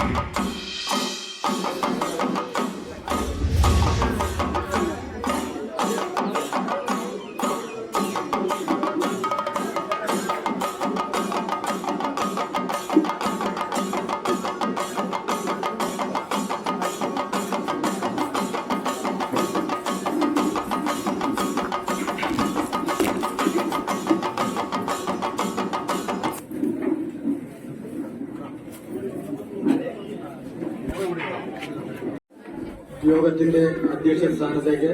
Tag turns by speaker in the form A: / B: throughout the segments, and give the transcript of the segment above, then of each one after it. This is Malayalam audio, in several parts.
A: Thank you. യോഗത്തിന്റെ അധ്യക്ഷ സ്ഥാനത്തേക്ക്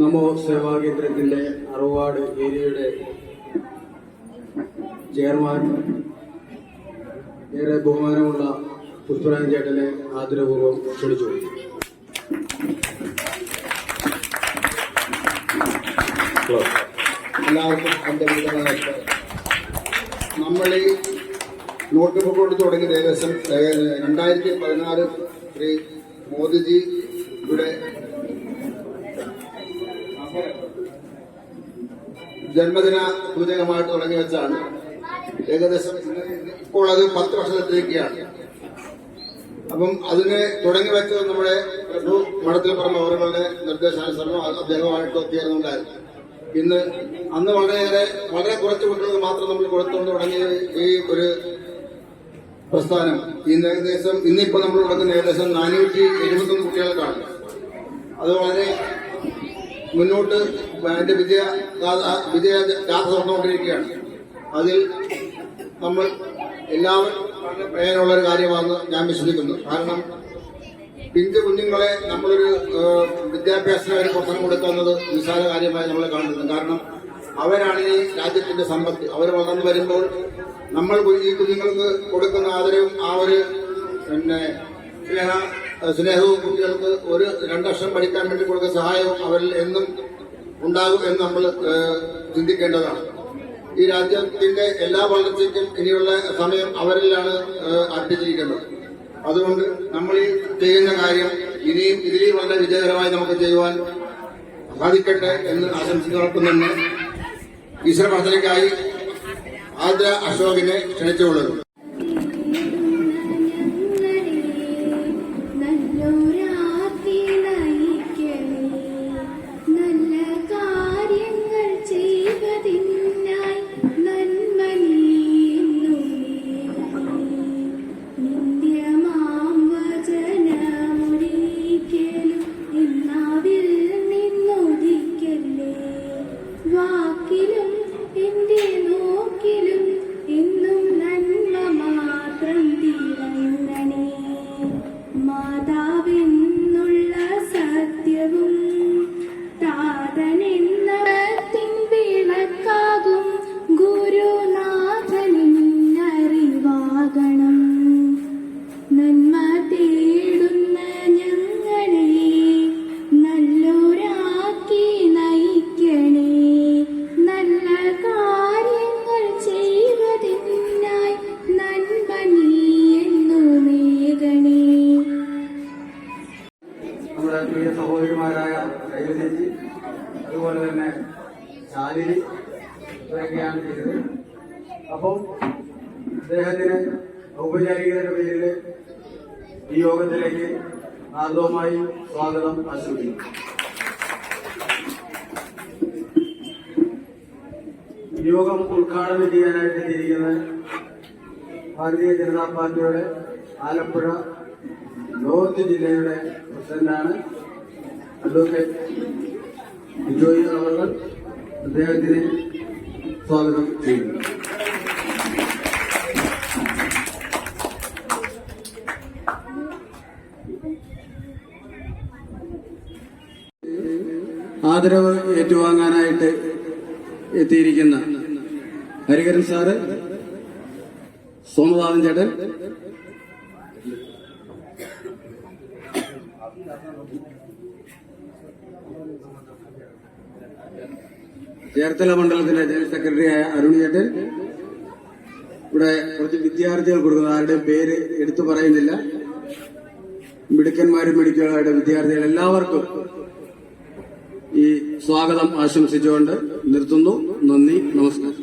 A: നമോ സേവാകേന്ദ്രത്തിന്റെ അറുവാട് ഏരിയയുടെ ചെയർമാൻ ഏറെ ബഹുമാനമുള്ള പുഷ്പരാജൻ ചേട്ടനെ ആദരപൂർവം ക്ഷണിച്ചു.
B: എല്ലാവർക്കും എന്റെ വിധമായിട്ട് നമ്മൾ ഈ നോട്ട് ബുക്ക് കൊണ്ട് തുടങ്ങി ഏകദേശം രണ്ടായിരത്തി പതിനാറ് ശ്രീ മോദിജി ഇവിടെ ജന്മദിന സൂചകമായിട്ട് തുടങ്ങി വെച്ചാണ്. ഏകദേശം ഇപ്പോൾ അത് പത്ത് വർഷത്തിലേക്കാണ്. അപ്പം അതിനെ തുടങ്ങി വെച്ചത് നമ്മുടെ പ്രഭു മഠത്തിൽ പറഞ്ഞ അവരുടെ നിർദ്ദേശാനുസരണം അദ്ദേഹമായിട്ട് എത്തിയിരുന്നുണ്ടായിരുന്നു ഇന്ന് അന്ന് വളരെയേറെ വളരെ കുറച്ച് കുട്ടികൾ മാത്രം നമ്മൾ കൊടുത്തുകൊണ്ട് തുടങ്ങിയ ഈ ഒരു പ്രസ്ഥാനം. ഇന്ന് ഏകദേശം ഇന്നിപ്പോ നമ്മൾ നടക്കുന്ന ഏകദേശം നാനൂറ്റി എഴുപത്തൊന്ന് കുട്ടികൾക്കാണ് അത് വളരെ മുന്നോട്ട് അതിന്റെ വിജയ വിജയ ഗാഥ തുറന്നുകൊണ്ടിരിക്കുകയാണ് അതിൽ നമ്മൾ എല്ലാവരും പ്രയോജനമുള്ള ഒരു കാര്യമാണെന്ന് ഞാൻ വിശ്വസിക്കുന്നു. കാരണം പിഞ്ചു കുഞ്ഞുങ്ങളെ നമ്മളൊരു വിദ്യാഭ്യാസത്തിന് ഒരു പുറത്തു കൊടുക്കുന്നത് നിസ്സാര കാര്യമായി നമ്മൾ കാണുന്നത് കാരണം അവരാണ് ഈ രാജ്യത്തിന്റെ സമ്പത്ത്. അവർ വളർന്നു വരുമ്പോൾ നമ്മൾ ഈ കുഞ്ഞുങ്ങൾക്ക് കൊടുക്കുന്ന ആദരവും ആ ഒരു പിന്നെ സ്നേഹ സ്നേഹവും കുട്ടികൾക്ക് ഒരു രണ്ടക്ഷരം പഠിക്കാൻ വേണ്ടി കൊടുക്കുന്ന സഹായവും അവരിൽ എന്നും ഉണ്ടാകും എന്ന് നമ്മൾ ചിന്തിക്കേണ്ടതാണ്. ഈ രാജ്യത്തിന്റെ എല്ലാ വളർച്ചയ്ക്കും ഇനിയുള്ള സമയം അവരിലാണ് അർപ്പിച്ചിരിക്കുന്നത്. അതുകൊണ്ട് നമ്മൾ ഈ ചെയ്യുന്ന കാര്യം ഇനിയും ഇതിലും വളരെ വിജയകരമായി നമുക്ക് ചെയ്യുവാൻ സാധിക്കട്ടെ എന്ന് ആശംസിക്കുന്നതോടൊപ്പം ഈശ്വര ആദ്ര അശോകിനെ ക്ഷണിച്ചുകൊള്ളുന്നു.
A: സ്വാഗതം ആശംസിക്കുന്നു യോഗം ഉദ്ഘാടനം ചെയ്യാനായിട്ട് എത്തിയിരിക്കുന്നത് ഭാരതീയ ജനതാ പാർട്ടിയുടെ ആലപ്പുഴ നോർത്ത് ജില്ലയുടെ പ്രസിഡന്റാണ് അഡ്വക്കേറ്റ് ബിജോയ് അവർ അദ്ദേഹത്തിന് സ്വാഗതം ചെയ്യുന്നു. ആദരവ് ഏറ്റുവാങ്ങാനായിട്ട് എത്തിയിരിക്കുന്ന ഹരിഹരൻ സാറ് സോമനാഥൻ ചേട്ടൻ. ചേർത്തല മണ്ഡലത്തിന്റെ ജനറൽ സെക്രട്ടറിയായ അരുൺ ചേട്ടൻ. ഇവിടെ കുറച്ച് വിദ്യാർത്ഥികൾ കൊടുക്കുന്ന ആരുടെയും പേര് എടുത്തു പറയുന്നില്ല. മിടുക്കന്മാരും മിടുക്കുകളായിട്ട് വിദ്യാർത്ഥികൾ എല്ലാവർക്കും ഈ സ്വാഗതം ആശംസിച്ചുകൊണ്ട് നിർത്തുന്നു നന്ദി നമസ്കാരം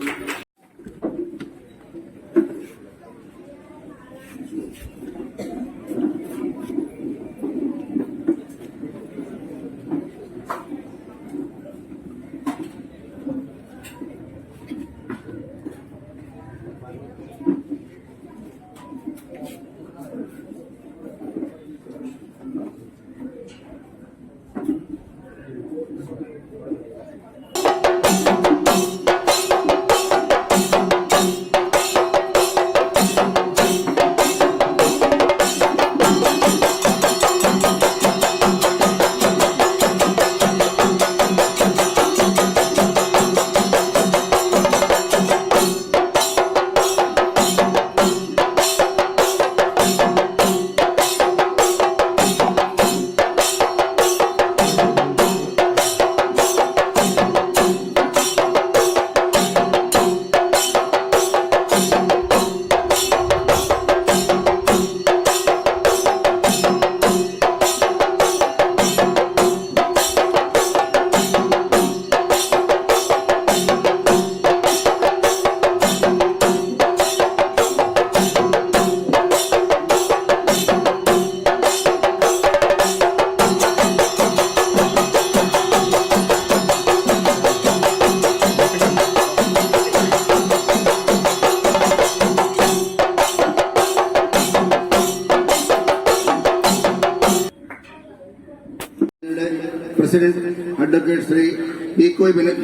B: ബിനോ-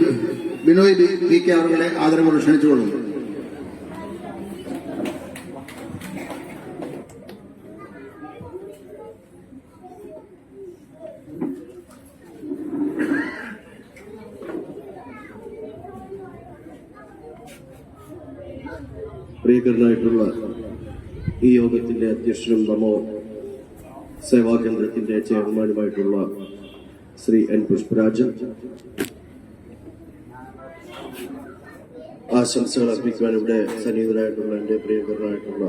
B: ബിനോയ് പി കെ അവരുടെ ആദരവോട് ക്ഷണിച്ചുകൊള്ളുന്നു.
C: പ്രിയകരനായിട്ടുള്ള ഈ യോഗത്തിന്റെ അധ്യക്ഷനും നമോ സേവാ കേന്ദ്രത്തിന്റെ ചെയർമാനുമായിട്ടുള്ള ശ്രീ എൻ പുഷ്പരാജൻ ആശംസകൾ അർപ്പിക്കുവാൻ ഇവിടെ സന്നിഹിതരായിട്ടുള്ള എന്റെ പ്രിയകരനായിട്ടുള്ള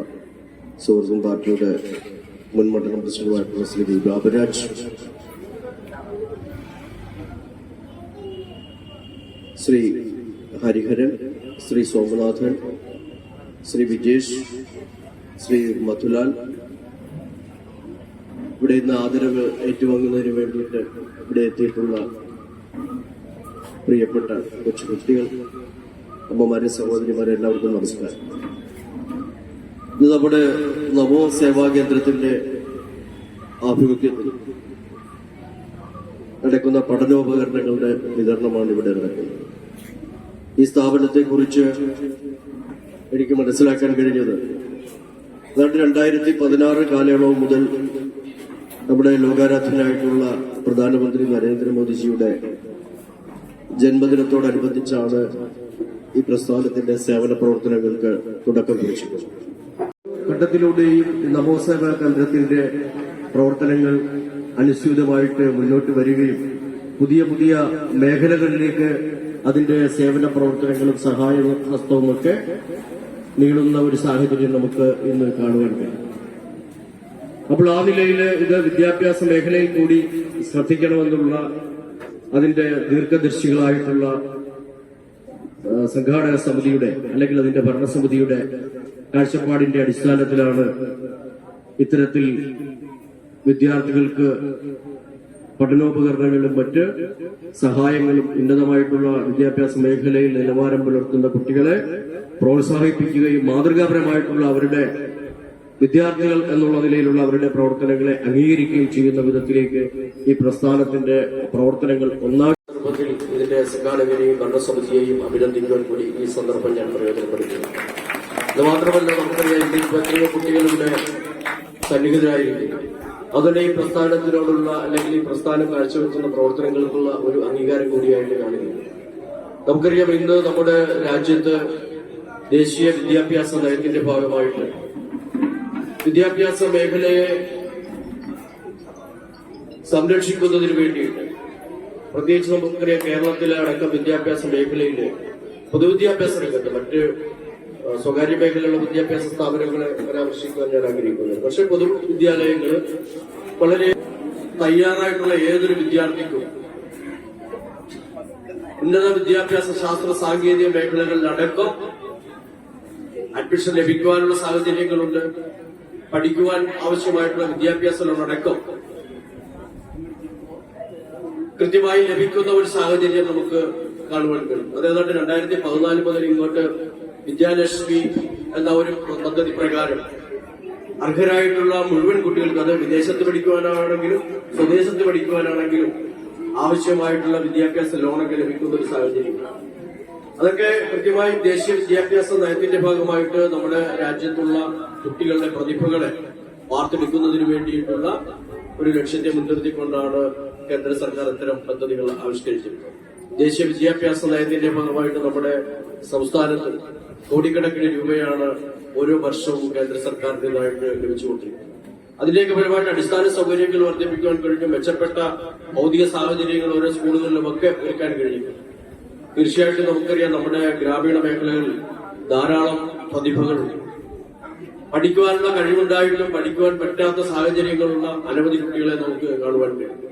C: സുഹൃത്തും പാർട്ടിയുടെ മുൻ മണ്ഡലം പ്രസിഡന്റുമായിട്ടുള്ള ശ്രീ വി ബാബുരാജ് ശ്രീ ഹരിഹരൻ ശ്രീ സോമനാഥൻ ശ്രീ വിജേഷ് ശ്രീ മധുലാൽ. ഇവിടെ ഇന്ന് ആദരവ് ഏറ്റുവാങ്ങുന്നതിന് വേണ്ടിയിട്ട് ഇവിടെ എത്തിയിട്ടുള്ള പ്രിയപ്പെട്ട കൊച്ചു കുട്ടികൾ അമ്മമാരെ സഹോദരിമാരെ എല്ലാവർക്കും നമസ്കാരം. ഇത് നമ്മുടെ നവോ സേവാ കേന്ദ്രത്തിന്റെ ആഭിമുഖ്യത്തിൽ നടക്കുന്ന പഠനോപകരണങ്ങളുടെ വിതരണമാണ് ഇവിടെ നടക്കുന്നത്. ഈ സ്ഥാപനത്തെ കുറിച്ച് എനിക്ക് മനസ്സിലാക്കാൻ കഴിഞ്ഞത് ഏതാണ്ട് രണ്ടായിരത്തി പതിനാറ് കാലയളവ് മുതൽ നമ്മുടെ ലോകാരാധനായിട്ടുള്ള പ്രധാനമന്ത്രി നരേന്ദ്രമോദിജിയുടെ ജന്മദിനത്തോടനുബന്ധിച്ചാണ് ഈ പ്രസ്ഥാനത്തിന്റെ സേവന പ്രവർത്തനങ്ങൾക്ക് തുടക്കം കുറിച്ചു ഘട്ടത്തിലൂടെയും നമോ കേന്ദ്രത്തിന്റെ പ്രവർത്തനങ്ങൾ അനുസ്യൂതമായിട്ട് മുന്നോട്ട് വരികയും പുതിയ പുതിയ മേഖലകളിലേക്ക് അതിന്റെ സേവന പ്രവർത്തനങ്ങളും സഹായ ഹസ്തവും ഒക്കെ നീളുന്ന ഒരു സാഹചര്യം നമുക്ക് ഇന്ന് കാണുവാൻ കഴിയും. അപ്പോൾ ആ നിലയിൽ ഇത് വിദ്യാഭ്യാസ മേഖലയിൽ കൂടി ശ്രദ്ധിക്കണമെന്നുള്ള അതിന്റെ ദീർഘദർശികളായിട്ടുള്ള സംഘാടക സമിതിയുടെ അല്ലെങ്കിൽ അതിന്റെ ഭരണസമിതിയുടെ കാഴ്ചപ്പാടിന്റെ അടിസ്ഥാനത്തിലാണ് ഇത്തരത്തിൽ വിദ്യാർത്ഥികൾക്ക് പഠനോപകരണങ്ങളും മറ്റ് സഹായങ്ങളും ഉന്നതമായിട്ടുള്ള വിദ്യാഭ്യാസ മേഖലയിൽ നിലവാരം പുലർത്തുന്ന കുട്ടികളെ പ്രോത്സാഹിപ്പിക്കുകയും മാതൃകാപരമായിട്ടുള്ള അവരുടെ വിദ്യാർത്ഥികൾ എന്നുള്ള നിലയിലുള്ള അവരുടെ പ്രവർത്തനങ്ങളെ അംഗീകരിക്കുകയും ചെയ്യുന്ന വിധത്തിലേക്ക് ഈ പ്രസ്ഥാനത്തിന്റെ പ്രവർത്തനങ്ങൾ ഒന്നാം ഇതിന്റെ സംഘാടകരെയും ഭരണസമിതിയെയും അഭിനന്ദിക്കുവാൻ കൂടി ഈ സന്ദർഭം ഞാൻ പ്രയോജനപ്പെടുത്തുന്നു. ഇത് മാത്രമല്ല നമുക്കറിയാം ഇന്ത്യയിൽ എത്രയോ കുട്ടികളുടെ സന്നിഹിതരായിരിക്കും. അതുകൊണ്ട് ഈ പ്രസ്ഥാനത്തിനോടുള്ള അല്ലെങ്കിൽ ഈ പ്രസ്ഥാനം കാഴ്ചവെക്കുന്ന പ്രവർത്തനങ്ങൾക്കുള്ള ഒരു അംഗീകാരം കൂടിയായിട്ട് കാണുന്നു. നമുക്കറിയാം ഇന്ന് നമ്മുടെ രാജ്യത്ത് ദേശീയ വിദ്യാഭ്യാസ നയത്തിന്റെ ഭാഗമായിട്ട് വിദ്യാഭ്യാസ മേഖലയെ സംരക്ഷിക്കുന്നതിന് വേണ്ടിയിട്ട് പ്രത്യേകിച്ച് നമുക്കറിയാം കേരളത്തിലെ അടക്കം വിദ്യാഭ്യാസ മേഖലയിൽ പൊതുവിദ്യാഭ്യാസ രംഗത്ത് മറ്റ് സ്വകാര്യ മേഖലയിലുള്ള വിദ്യാഭ്യാസ സ്ഥാപനങ്ങളെ പരാമർശിക്കാൻ ഞാൻ ആഗ്രഹിക്കുന്നത് പക്ഷെ പൊതുവിദ്യാലയങ്ങൾ വളരെ തയ്യാറായിട്ടുള്ള ഏതൊരു വിദ്യാർത്ഥിക്കും ഉന്നത വിദ്യാഭ്യാസ ശാസ്ത്ര സാങ്കേതിക മേഖലകളിൽ അടക്കം അഡ്മിഷൻ ലഭിക്കുവാനുള്ള സാഹചര്യങ്ങളുണ്ട്. പഠിക്കുവാൻ ആവശ്യമായിട്ടുള്ള വിദ്യാഭ്യാസങ്ങളടക്കം കൃത്യമായി ലഭിക്കുന്ന ഒരു സാഹചര്യം നമുക്ക് കാണുവാൻ കഴിയും. അതേതാണ്ട് രണ്ടായിരത്തി പതിനാല് മുതൽ ഇങ്ങോട്ട് വിദ്യാലക്ഷ്മി എന്ന ഒരു പദ്ധതി പ്രകാരം അർഹരായിട്ടുള്ള മുഴുവൻ കുട്ടികൾക്ക് അത് വിദേശത്ത് പഠിക്കുവാനാണെങ്കിലും സ്വദേശത്ത് പഠിക്കുവാനാണെങ്കിലും ആവശ്യമായിട്ടുള്ള വിദ്യാഭ്യാസ ലോണൊക്കെ ലഭിക്കുന്ന ഒരു സാഹചര്യം. അതൊക്കെ കൃത്യമായി ദേശീയ വിദ്യാഭ്യാസ നയത്തിന്റെ ഭാഗമായിട്ട് നമ്മുടെ രാജ്യത്തുള്ള കുട്ടികളുടെ പ്രതിഭകളെ വാർത്തെടുക്കുന്നതിന് വേണ്ടിയിട്ടുള്ള ഒരു ലക്ഷ്യത്തെ മുൻനിർത്തിക്കൊണ്ടാണ് കേന്ദ്ര സർക്കാർ ഇത്തരം പദ്ധതികൾ ആവിഷ്കരിച്ചിരുന്നു. ദേശീയ വിദ്യാഭ്യാസ നയത്തിന്റെ ഭാഗമായിട്ട് നമ്മുടെ സംസ്ഥാനത്ത് കോടിക്കണക്കിന് രൂപയാണ് ഓരോ വർഷവും കേന്ദ്ര സർക്കാരിന്റെ ലഭിച്ചുകൊണ്ടിരിക്കുന്നത്. അതിലേക്ക് പരമായിട്ട് അടിസ്ഥാന സൗകര്യങ്ങൾ വർദ്ധിപ്പിക്കാൻ കഴിഞ്ഞു മെച്ചപ്പെട്ട ഭൗതിക സാഹചര്യങ്ങൾ ഓരോ സ്കൂളുകളിലും ഒക്കെ ഒരുക്കാൻ കഴിഞ്ഞു തീർച്ചയായിട്ടും നമുക്കറിയാം നമ്മുടെ ഗ്രാമീണ മേഖലകളിൽ ധാരാളം പ്രതിഭകളുണ്ട്. പഠിക്കുവാനുള്ള കഴിവുണ്ടായിട്ടും പഠിക്കുവാൻ പറ്റാത്ത സാഹചര്യങ്ങളുള്ള അനവധി കുട്ടികളെ നമുക്ക് കാണുവാൻ കഴിയും.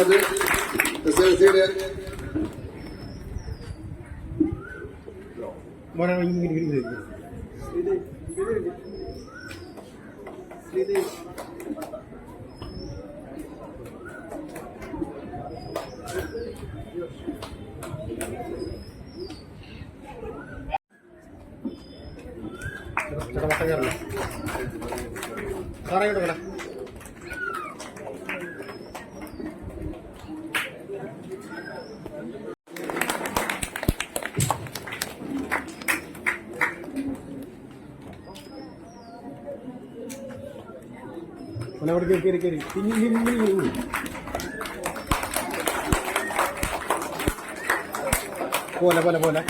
B: അടുത്തത് എസ് എൽ സിയുടെ
D: പോലെ പോലെ പോലെ.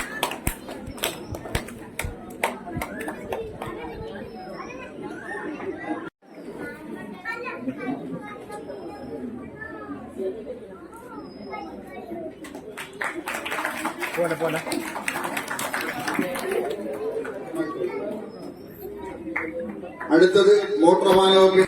D: പോലെ പോലെ.
B: അടുത്തത് മോട്ടോർ വാഹന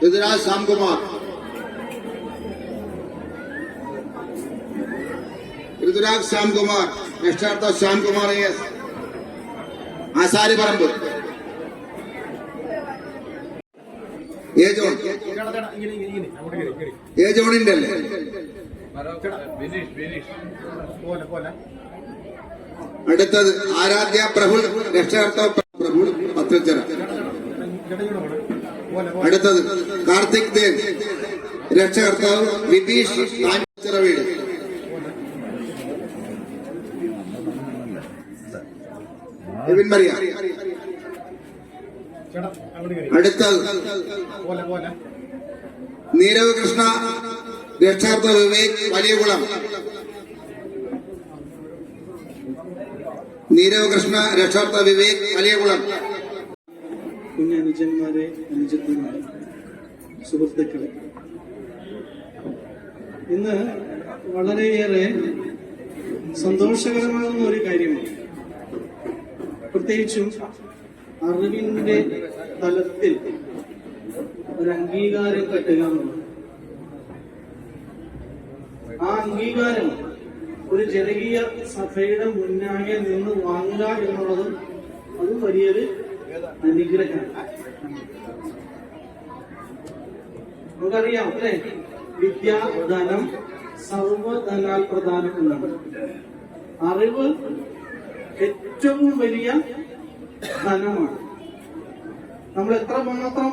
B: ഋതുരാജ് ശ്യാംകുമാർ ഋതുരാജ് ശ്യാംകുമാർ രക്ഷാർത്ഥ ശ്യാംകുമാർ എസ് ജോൺ
D: ഇങ്ങനെ അങ്ങോട്ട് കയറി കയറി
B: ഏ ജോണിന്റെ അല്ലേ? അടുത്തത് ആരാധ്യ പ്രഭുൽ രക്ഷാർത്ഥ പ്രഭുൽ പത്രച്ചര
D: ഇടയോടെ പോലെ പോലെ പോലെ
B: അടുത്തത് കാർത്തിക് ദേവ് രക്ഷകർത്താവ് വിഭീഷ് കാഞ്ഞിച്ചിറ വീട് മറിയ
D: ചേട്ടാ അങ്ങോട്ട് കയറി
B: അടുത്തത് നീരവ് കൃഷ്ണ രക്ഷാർത്ഥ വിവേക് വലിയകുളം. നീരവ് കൃഷ്ണ രക്ഷാർത്ഥ വിവേക് വലിയകുളം.
E: കുഞ്ഞനുജന്മാരെ അനുജന്മാരെ സുഹൃത്തുക്കളെ. ഇന്ന് വളരെയേറെ സന്തോഷകരമാകുന്ന ഒരു കാര്യമാണ്. പ്രത്യേകിച്ചും അറിവിന്റെ തലത്തിൽ ഒരു അംഗീകാരം കെട്ടുക എന്നുള്ളത്. ആ അംഗീകാരം ഒരു ജനകീയ സഭയുടെ മുന്നാകെ നിന്ന് വാങ്ങുക എന്നുള്ളതും അതും വലിയൊരു നമുക്കറിയാം അല്ലേ? വിദ്യ ധനം സർവധനാൽ പ്രധാനം എന്നാണ്. അറിവ് ഏറ്റവും വലിയ ധനമാണ്. നമ്മൾ എത്ര മാത്രം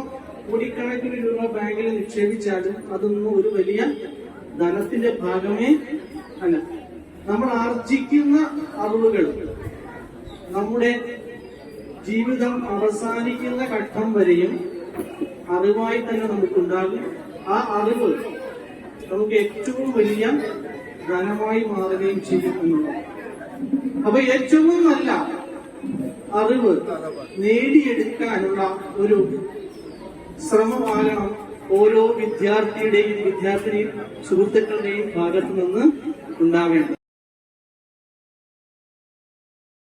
E: കോടിക്കണക്കിന് രൂപ ബാങ്കിൽ നിക്ഷേപിച്ചാലും അതൊന്നും ഒരു വലിയ ധനത്തിന്റെ ഭാഗമേ അല്ല. നമ്മൾ ആർജിക്കുന്ന അറിവുകൾ നമ്മുടെ ജീവിതം അവസാനിക്കുന്ന ഘട്ടം വരെയും അറിവായി തന്നെ നമുക്കുണ്ടാകും. ആ അറിവ് നമുക്ക് ഏറ്റവും വലിയ ധനമായി മാറുകയും ചെയ്യും അപ്പൊ ഏറ്റവും നല്ല അറിവ് നേടിയെടുക്കാനുള്ള ഒരു ശ്രമമാകണം ഓരോ വിദ്യാർത്ഥിയുടെയും വിദ്യാർത്ഥിനിയും സുഹൃത്തുക്കളുടെയും ഭാഗത്തു നിന്ന് ഉണ്ടാവേണ്ടത്